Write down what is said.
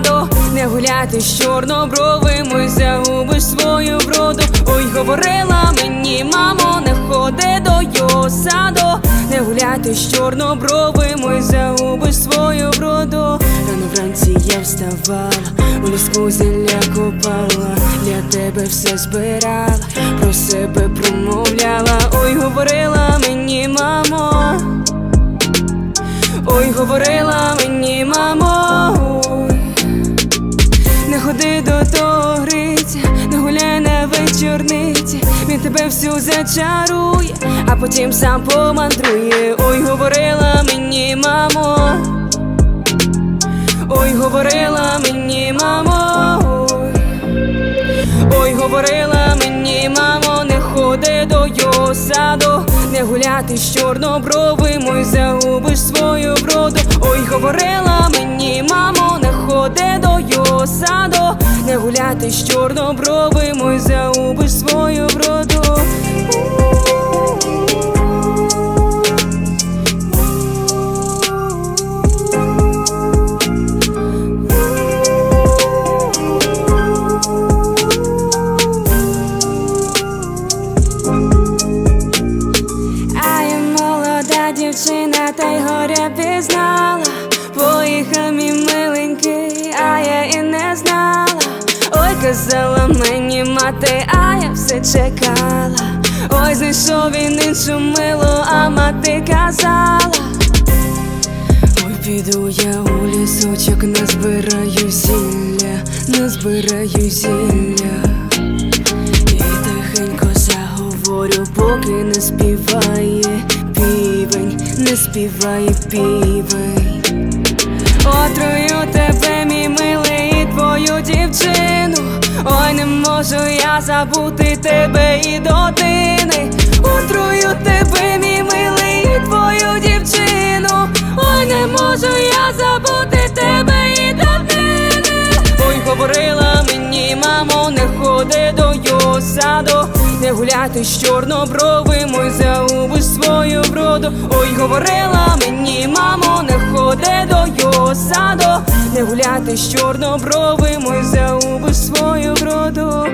його не гуляти з чорнобровими, загубиш свою вроду. Ой, говорила мені, мамо, не ходи до його саду, не гуляти з чорнобровими, загубиш свою вроду. Рано вранці я вставала, у ліску зілля копала, для тебе все збирала, про себе промовляла. Ой, говорила мені, мамо. Ой, говорила мені, мамо, тебе всю зачарує, а потім сам помандрує. Ой, говорила мені, мамо, ой, говорила мені, мамо, ой. Говорила мені, мамо, не ходи до його саду, не гуляти з чорнобровим, ой, загубиш свою вроду. Ой, говорила мені, мамо, не ходи до його саду, не гуляти з чорнобровим, пізнала. Поїхав миленький, а я і не знала. Ой, казала мені мати, а я все чекала. Ой, знайшов він іншу милу, а мати казала. Ой, піду я у лісочок, назбираю зілля, назбираю зілля. І тихенько заговорю, поки не співає півень, не співає півень. Отрую тебе, мій милий, і твою дівчину. Ой, не можу я забути тебе і додини. Отрую тебе, мій милий, і твою дівчину. Ой, не можу я забути тебе і додини. Ой, говорила мені, мамо, не ходи до його саду, не гуляти з чорнобровим, ой, загубиш свою. Ой, говорила мені, мамо, не ходи до його саду, не гуляти з чорнобровим, ой, загубиш свою вроду.